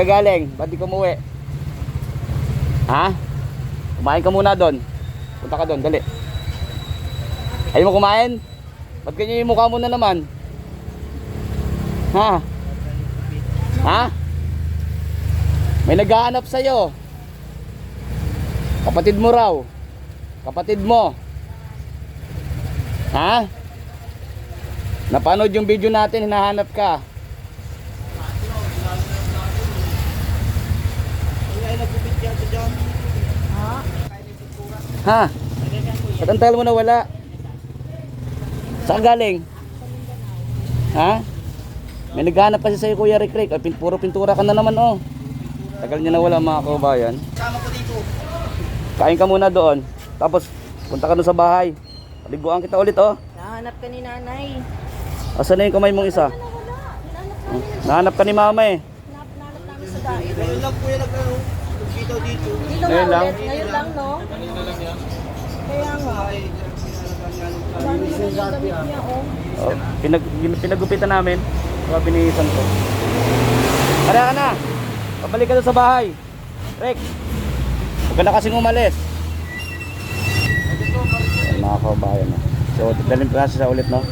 Kagaling, ba't di ka umuwi? Ha? Kumain ka muna doon. Punta ka doon, dali. Ayaw mo kumain? Ba't ganyan yung mukha mo na naman? Ha? Ha? May naghahanap sa'yo. Kapatid mo raw. Kapatid mo. Ha? Napanood yung video natin, hinahanap ka. Ha? Ba't ang tagal mo na wala? Saan galing? Ha? May naghahanap kasi sa'yo Kuya Rick Rick. Ay, pin- puro pintura ka na naman oh. Tagal niya na wala mga kabayan. Kain ka muna doon. Tapos punta ka doon sa bahay. Paliguan kita ulit oh. Nahanap ka ni nanay. Asan na yung kamay mong isa? Nahanap ka ni mama eh. Hanap, nahanap namin sa dait. Ngayon lang po yung dito dito. Dito Ngayon nga lang? ulit. Ngayon lang, no? Kaya nga. Naman yung damit niya, oh. Oh, pinag, pinagupitan namin. Kaya binihisan ko. Tara ka na. Pabalik ka doon sa bahay. Rick. Huwag ka na kasing umalis. Ayan, mga kabayan. No? So, dalhin pa sa ulit, no?